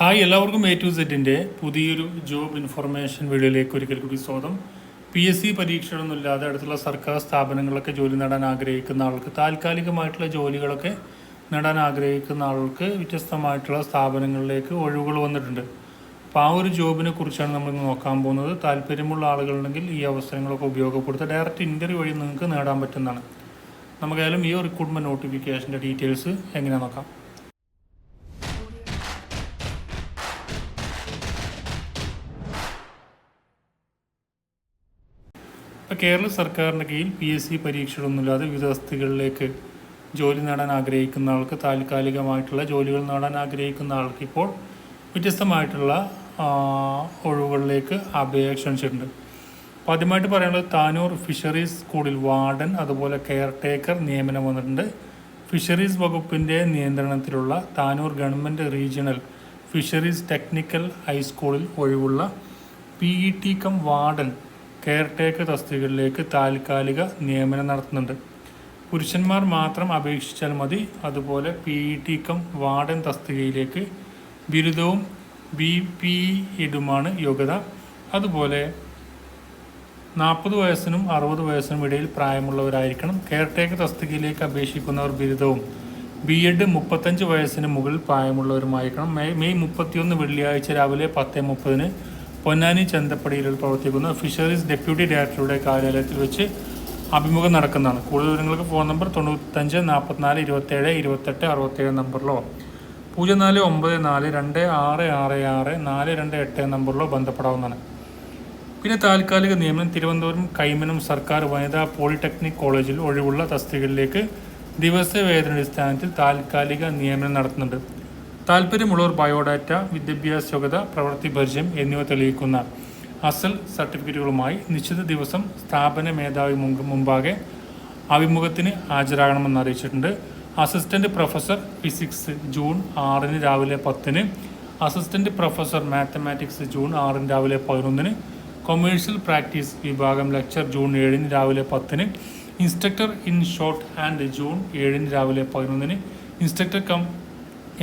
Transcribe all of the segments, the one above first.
Hi എല്ലാവർക്കും A to സെറ്റിന്റെ പുതിയൊരു ജോബ് ഇൻഫർമേഷൻ വീഡിയോയിലേക്ക് ഒരിക്കൽ കൂടി സ്വാഗതം. പി എസ് സി പരീക്ഷകളൊന്നുമില്ലാതെ അടുത്തുള്ള സർക്കാർ സ്ഥാപനങ്ങളിലൊക്കെ ജോലി നേടാൻ ആഗ്രഹിക്കുന്ന ആൾക്ക് താൽക്കാലികമായിട്ടുള്ള ജോലികളൊക്കെ നേടാൻ ആഗ്രഹിക്കുന്ന ആൾക്ക് വ്യത്യസ്തമായിട്ടുള്ള സ്ഥാപനങ്ങളിലേക്ക് ഒഴിവുകൾ വന്നിട്ടുണ്ട്. അപ്പോൾ ആ ഒരു ജോബിനെ കുറിച്ചാണ് നമ്മൾ നോക്കാൻ പോകുന്നത്. താല്പര്യമുള്ള ആളുകളുണ്ടെങ്കിൽ ഈ അവസരങ്ങളൊക്കെ ഉപയോഗപ്പെടുത്തുക. ഡയറക്റ്റ് ഇന്റർവ്യൂ വഴി നിങ്ങൾക്ക് നേടാൻ പറ്റുന്നതാണ്. നമുക്കായാലും ഈ റിക്രൂട്ട്മെന്റ് നോട്ടിഫിക്കേഷന്റെ ഡീറ്റെയിൽസ് എങ്ങനെ നോക്കാം. കേരള സർക്കാരിന്റെ കീഴിൽ പി എസ് സി പരീക്ഷകളൊന്നുമില്ലാതെ വിവിധ തസ്തികകളിലേക്ക് ജോലി നേടാൻ ആഗ്രഹിക്കുന്ന ആൾക്ക് താൽക്കാലികമായിട്ടുള്ള ജോലികൾ നേടാൻ ആഗ്രഹിക്കുന്ന ആൾക്ക് ഇപ്പോൾ വ്യത്യസ്തമായിട്ടുള്ള ഒഴിവുകളിലേക്ക് അപേക്ഷ ക്ഷണിച്ചിട്ടുണ്ട് അപ്പോൾ ആദ്യമായിട്ട് പറയാനുള്ളത് താനൂർ ഫിഷറീസ് സ്കൂളിൽ വാർഡൻ അതുപോലെ കെയർ ടേക്കർ നിയമനം വന്നിട്ടുണ്ട്. ഫിഷറീസ് വകുപ്പിന്റെ നിയന്ത്രണത്തിലുള്ള Tanur government regional fisheries technical ഹൈസ്കൂളിൽ ഒഴിവുള്ള P E T cum warden caretaker തസ്തികകളിലേക്ക് താൽക്കാലിക നിയമനം നടത്തുന്നുണ്ട്. പുരുഷന്മാർ മാത്രം അപേക്ഷിച്ചാൽ മതി. അതുപോലെ P E T cum warden തസ്തികയിലേക്ക് ബിരുദവും ബി പി ഇടുമാണ് യോഗ്യത. അതുപോലെ നാൽപ്പത് വയസ്സിനും അറുപത് വയസ്സിനും ഇടയിൽ പ്രായമുള്ളവരായിരിക്കണം. കെയർ ടേക്കർ തസ്തികയിലേക്ക് അപേക്ഷിക്കുന്നവർ ബിരുദവും ബി എഡ് മുപ്പത്തഞ്ച് വയസ്സിന് മുകളിൽ പ്രായമുള്ളവരുമായിരിക്കണം. മെയ് മെയ് മുപ്പത്തിയൊന്ന് വെള്ളിയാഴ്ച രാവിലെ പത്ത് മുപ്പതിന് പൊന്നാനി ചന്തപ്പടിയിൽ പ്രവർത്തിക്കുന്ന ഫിഷറീസ് ഡെപ്യൂട്ടി ഡയറക്ടറുടെ കാര്യാലയത്തിൽ വെച്ച് അഭിമുഖം നടക്കുന്നതാണ്. കൂടുതൽ വിവരങ്ങൾക്ക് ഫോൺ നമ്പർ തൊണ്ണൂറ്റഞ്ച് നാൽപ്പത്തിനാല് ഇരുപത്തേഴ് ഇരുപത്തെട്ട് അറുപത്തേഴ് നമ്പറിലോ പൂജ്യം നാല് ഒമ്പത് നാല് രണ്ട് ആറ് ആറ് ആറ് നാല് രണ്ട് എട്ട് നമ്പറിലോ ബന്ധപ്പെടാവുന്നതാണ്. പിന്നെ താൽക്കാലിക നിയമനം തിരുവനന്തപുരം കൈമനം സർക്കാർ വനിതാ പോളിടെക്നിക് കോളേജിൽ ഒഴിവുള്ള തസ്തികകളിലേക്ക് ദിവസവേതനാടിസ്ഥാനത്തിൽ താൽക്കാലിക നിയമനം നടത്തുന്നുണ്ട്. താല്പര്യമുള്ളവർ ബയോഡാറ്റ വിദ്യാഭ്യാസ യോഗ്യത പ്രവൃത്തി പരിചയം എന്നിവ തെളിയിക്കുന്ന അസൽ സർട്ടിഫിക്കറ്റുകളുമായി നിശ്ചിത ദിവസം സ്ഥാപന മേധാവി മുമ്പാകെ അഭിമുഖത്തിന് ഹാജരാകണമെന്ന് അറിയിച്ചിട്ടുണ്ട്. അസിസ്റ്റന്റ് പ്രൊഫസർ ഫിസിക്സ് ജൂൺ ആറിന് രാവിലെ പത്തിന് അസിസ്റ്റന്റ് പ്രൊഫസർ മാത്തമാറ്റിക്സ് ജൂൺ ആറിന് രാവിലെ പതിനൊന്നിന് കൊമേഴ്ഷ്യൽ പ്രാക്ടീസ് വിഭാഗം ലെക്ചർ ജൂൺ ഏഴിന് രാവിലെ പത്തിന് instructor in shorthand June ഏഴിന് രാവിലെ പതിനൊന്നിന് instructor cum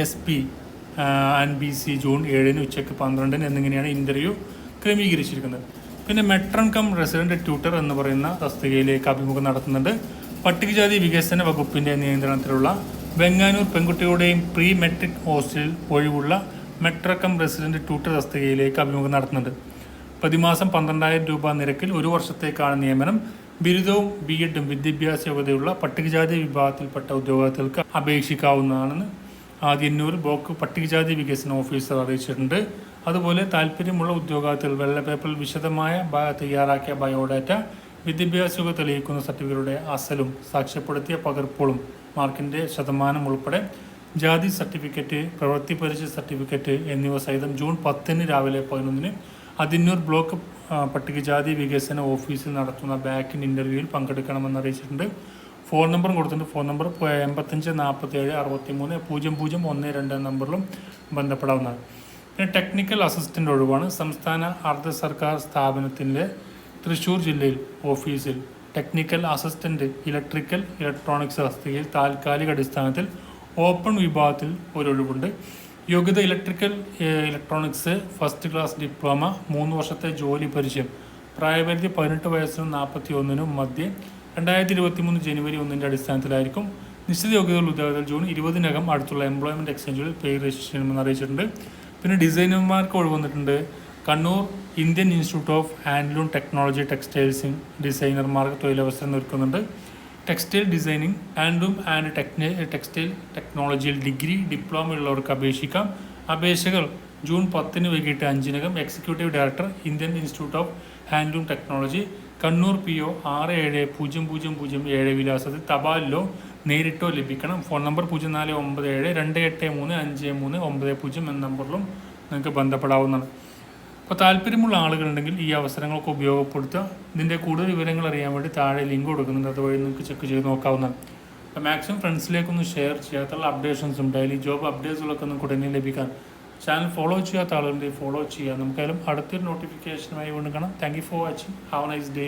S P and B C June ഏഴിന് ഉച്ചയ്ക്ക് പന്ത്രണ്ടിന് എന്നിങ്ങനെയാണ് ഇന്റർവ്യൂ ക്രമീകരിച്ചിരിക്കുന്നത്. പിന്നെ മെട്രൺ കം റെസിഡന്റ് ട്യൂട്ടർ എന്ന് പറയുന്ന തസ്തികയിലേക്ക് അഭിമുഖം നടത്തുന്നുണ്ട്. പട്ടികജാതി വികസന വകുപ്പിന്റെ നിയന്ത്രണത്തിലുള്ള വെങ്ങാനൂർ പെൺകുട്ടികളുടെയും പ്രീ മെട്രിക് ഹോസ്റ്റലിൽ ഒഴിവുള്ള മെട്രക്കം റെസിഡന്റ് ട്യൂട്ടർ തസ്തികയിലേക്ക് അഭിമുഖം നടത്തുന്നുണ്ട്. പ്രതിമാസം പന്ത്രണ്ടായിരം രൂപ നിരക്കിൽ ഒരു വർഷത്തേക്കാണ് നിയമനം. ബിരുദവും ബി എഡും വിദ്യാഭ്യാസ യോഗ്യതയുള്ള പട്ടികജാതി വിഭാഗത്തിൽപ്പെട്ട ഉദ്യോഗാർത്ഥികൾക്ക് അപേക്ഷിക്കാവുന്നതാണെന്ന് ആദ്യന്നൂർ ബ്ലോക്ക് പട്ടികജാതി വികസന ഓഫീസർ അറിയിച്ചിട്ടുണ്ട്. അതുപോലെ താല്പര്യമുള്ള ഉദ്യോഗാർത്ഥികൾ വെള്ള പേപ്പറിൽ വിശദമായ തയ്യാറാക്കിയ ബയോഡാറ്റ വിദ്യാഭ്യാസ തെളിയിക്കുന്ന സർട്ടിഫിക്കറ്റുകളുടെ അസലും സാക്ഷ്യപ്പെടുത്തിയ പകർപ്പുകളും മാർക്കിന്റെ ശതമാനം ഉൾപ്പെടെ ജാതി സർട്ടിഫിക്കറ്റ് പ്രവൃത്തി പരിചയ സർട്ടിഫിക്കറ്റ് എന്നിവ സഹിതം ജൂൺ പത്തിന് രാവിലെ പതിനൊന്നിന് അതിന്നൂർ ബ്ലോക്ക് പട്ടികജാതി വികസന ഓഫീസിൽ നടത്തുന്ന ബാക്കിൻ ഇന്റർവ്യൂവിൽ പങ്കെടുക്കണമെന്ന് അറിയിച്ചിട്ടുണ്ട്. ഫോൺ നമ്പറും കൊടുത്തിട്ടുണ്ട്. ഫോൺ നമ്പർ എൺപത്തഞ്ച് നാൽപ്പത്തി ഏഴ് അറുപത്തി മൂന്ന് പൂജ്യം പൂജ്യം ഒന്ന് രണ്ട് നമ്പറിലും ബന്ധപ്പെടാവുന്നതാണ്. പിന്നെ ടെക്നിക്കൽ അസിസ്റ്റന്റ് ഒഴിവാണ്. സംസ്ഥാന അർദ്ധ സർക്കാർ സ്ഥാപനത്തിന്റെ തൃശ്ശൂർ ജില്ലയിൽ ഓഫീസിൽ ടെക്നിക്കൽ അസിസ്റ്റന്റ് ഇലക്ട്രിക്കൽ ഇലക്ട്രോണിക്സ് തസ്തികയിൽ താൽക്കാലിക അടിസ്ഥാനത്തിൽ ഓപ്പൺ വിഭാഗത്തിൽ ഒരു ഒഴിവുണ്ട് യോഗ്യത electrical electronics first class diploma മൂന്ന് വർഷത്തെ ജോലി പരിചയം പ്രായപരിധി പതിനെട്ട് വയസ്സിനും നാൽപ്പത്തി ഒന്നിനും മധ്യേ രണ്ടായിരത്തി ഇരുപത്തി മൂന്ന് ജനുവരി ഒന്നിന്റെ അടിസ്ഥാനത്തിലായിരിക്കും നിശ്ചിത യോഗ്യതകൾ ഉദ്യോഗത്തിൽ ജൂൺ ഇരുപതിനകം അടുത്തുള്ള എംപ്ലോയ്മെന്റ് എക്സ്ചേഞ്ചുകളിൽ പേര് രജിസ്റ്റർ ചെയ്യണമെന്ന് അറിയിച്ചിട്ടുണ്ട്. പിന്നെ ഡിസൈനർമാർക്ക് ഒഴിവ് വന്നിട്ടുണ്ട് Kannur Indian Institute of Handloom Technology textiles ഡിസൈനർമാർക്ക് തൊഴിലവസരം ഒരുക്കുന്നുണ്ട്. ടെക്സ്റ്റൈൽ ഡിസൈനിങ് ഹാൻഡ്ലൂം ആൻഡ് ടെക്നി ടെക്സ്റ്റൈൽ ടെക്നോളജിയിൽ ഡിഗ്രി ഡിപ്ലോമ ഉള്ളവർക്ക് അപേക്ഷിക്കാം. അപേക്ഷകൾ ജൂൺ പത്തിന് വൈകിട്ട് അഞ്ചിനകം executive director Indian Institute of Handloom Technology Kannur P O ആറ് ഏഴ് പൂജ്യം പൂജ്യം പൂജ്യം ഏഴ് വിലാസത്തിൽ തപാലിലോ നേരിട്ടോ ലഭിക്കണം. ഫോൺ നമ്പർ പൂജ്യം നാല് ഒമ്പത് ഏഴ് രണ്ട് എട്ട് മൂന്ന് അഞ്ച് മൂന്ന് ഒമ്പത് പൂജ്യം എന്ന നമ്പറിലും നിങ്ങൾക്ക് ബന്ധപ്പെടാവുന്നതാണ്. അപ്പോൾ താല്പര്യമുള്ള ആളുകളുണ്ടെങ്കിൽ ഈ അവസരങ്ങളൊക്കെ ഉപയോഗപ്പെടുത്തുക. ഇതിന്റെ കൂടുതൽ വിവരങ്ങൾ അറിയാൻ വേണ്ടി താഴെ ലിങ്ക് കൊടുക്കുന്നുണ്ട്. അതുവഴി നിങ്ങൾക്ക് ചെക്ക് ചെയ്ത് നോക്കാവുന്നതാണ്. അപ്പോൾ മാക്സിമം ഫ്രണ്ട്സിലേക്കൊന്ന് ഷെയർ ചെയ്യാത്തുള്ള അപ്ഡേഷൻസും ഡെയിലി ജോബ് അപ്ഡേറ്റ്സുകളൊക്കെ നിങ്ങൾക്ക് ഉടനെ ലഭിക്കാൻ ചാനൽ ഫോളോ ചെയ്യാത്ത ആളുകളുണ്ടെങ്കിൽ ഫോളോ ചെയ്യുക നമുക്കായാലും അടുത്തൊരു നോട്ടിഫിക്കേഷനുമായി വീണ്ടും കാണാം. Thank you for watching have nice day